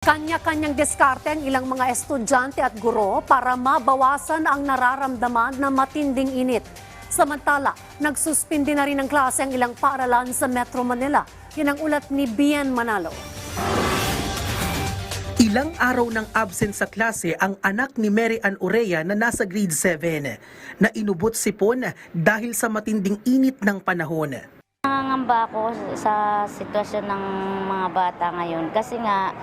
Kanya-kanyang diskarte ang ilang mga estudyante at guro para mabawasan ang nararamdaman na matinding init. Samantala, nagsuspindi na rin ng klase ang ilang paaralan sa Metro Manila. Yan ang ulat ni Bian Manalo. Ilang araw ng absent sa klase ang anak ni Mary Ann Urea na nasa grade 7 na inubot sipon dahil sa matinding init ng panahon. Nangangamba ako sa sitwasyon ng mga bata ngayon kasi nga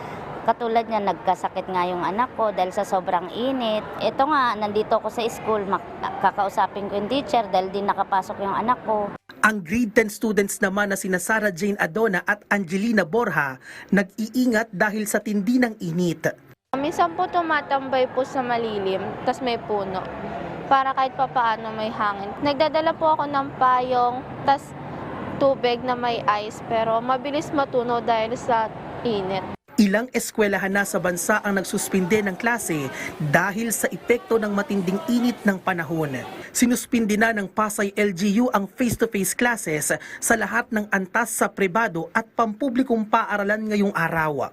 katulad niya nagkasakit nga yung anak ko dahil sa sobrang init. Ito nga, nandito ako sa school, kakausapin ko yung teacher dahil di nakapasok yung anak ko. Ang grade 10 students naman na sina Sarah Jane Adona at Angelina Borja nag-iingat dahil sa tindi ng init. Minsan po tumatambay po sa malilim, tas may puno. Para kahit papaano may hangin. Nagdadala po ako ng payong, tas tubig na may ice, pero mabilis matunaw dahil sa init. Ilang eskwelahan na sa bansa ang nagsuspinde ng klase dahil sa epekto ng matinding init ng panahon. Sinuspindi na ng Pasay LGU ang face-to-face classes sa lahat ng antas sa pribado at pampublikong paaralan ngayong araw.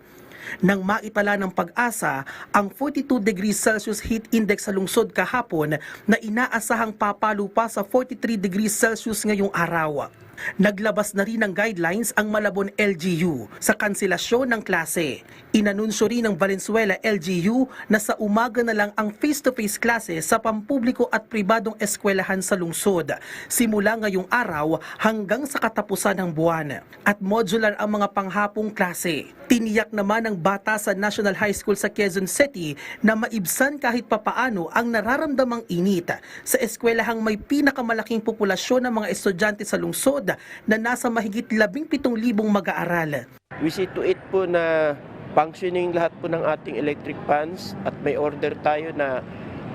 Nang maitala ng pag-asa ang 42 degrees Celsius heat index sa lungsod kahapon na inaasahang papalo pa sa 43 degrees Celsius ngayong araw. Naglabas na rin ng guidelines ang Malabon LGU sa kanselasyon ng klase. Inanunsyo rin ng Valenzuela LGU na sa umaga na lang ang face-to-face classes sa pampubliko at pribadong eskwelahan sa lungsod simula ngayong araw hanggang sa katapusan ng buwan. At modular ang mga panghapong klase. Tiniyak naman ng bata sa National High School sa Quezon City na maibsan kahit papaano ang nararamdamang init sa eskwelahang may pinakamalaking populasyon ng mga estudyante sa lungsod na nasa mahigit 17,000 mag-aaral. We see to it po na functioning lahat po ng ating electric fans at may order tayo na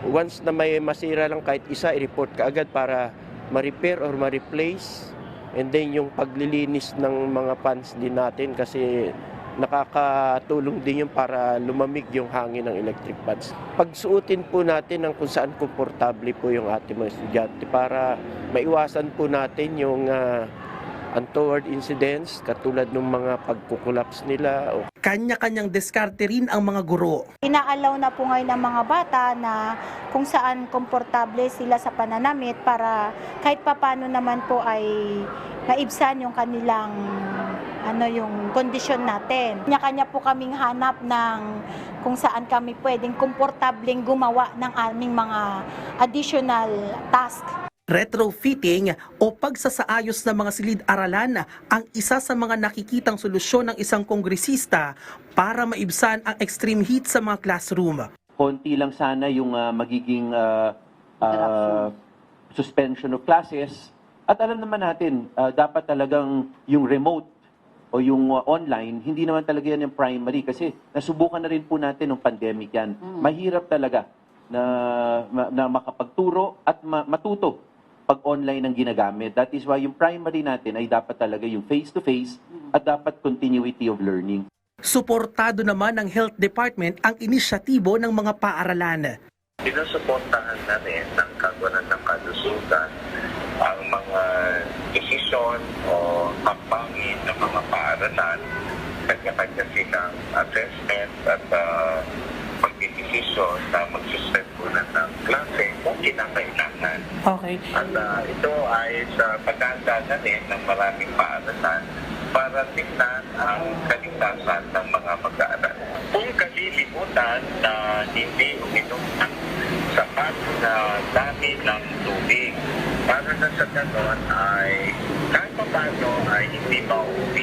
once na may masira lang kahit isa, i-report ka agad para ma-repair or ma-replace. And then yung paglilinis ng mga fans din natin kasi nakakatulong din yun para lumamig yung hangin ng electric fans. Pagsuotin po natin ng kung saan komportable po yung ating mga estudyante para maiwasan po natin yung ah, untoward incidents katulad ng mga pagkukulaps nila o Kanya-kanyang diskarte rin ang mga guro. Inaalaw na po ngayon ng mga bata na kung saan komportable sila sa pananamit para kahit papano naman po ay maibsan yung kanilang ano yung kondisyon natin. Kanya-kanya po kaming hanap ng kung saan kami pwedeng komportableng gumawa ng aming mga additional task. Retrofitting o pagsasaayos ng mga silid-aralan ang isa sa mga nakikitang solusyon ng isang kongresista para maibsan ang extreme heat sa mga classroom. konti lang sana yung ah, magiging ah, ah, suspension of classes. At alam naman natin, ah, dapat talagang yung remote o yung ah, online, hindi naman talaga yan yung primary kasi nasubukan na rin po natin ng pandemic yan. Mahirap talaga na, ma- na makapagturo at ma- matuto pag online ang ginagamit. That is why yung primary natin ay dapat talaga yung face-to-face at dapat continuity of learning. Suportado naman ng Health Department ang inisyatibo ng mga paaralan. sinusuportahan na rin ng kagwanan ng kalusugan ang mga desisyon o paaralan, kanya-kanya silang assessment at uh, pagdidesisyon na mag-suspend muna ng klase kung kinakailangan. Okay. At uh, ito ay sa pagkanda na rin ng maraming paaralan para tingnan ang kaligtasan ng mga mag-aaral. Kung kalilimutan na hindi uminom ng sapat na dami ng tubig, para na sa ganon ay kahit pa paano ay hindi mauwi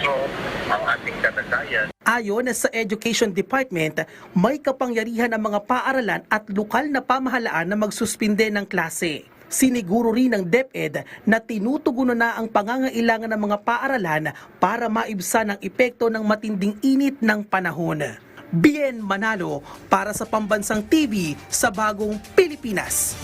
heat stroke ang ating kalagayan. Ayon sa Education Department, may kapangyarihan ang mga paaralan at lokal na pamahalaan na magsuspinde ng klase. Siniguro rin ng DepEd na tinutugunan na ang pangangailangan ng mga paaralan para maibsan ang epekto ng matinding init ng panahon. Bien Manalo para sa Pambansang TV sa Bagong Pilipinas.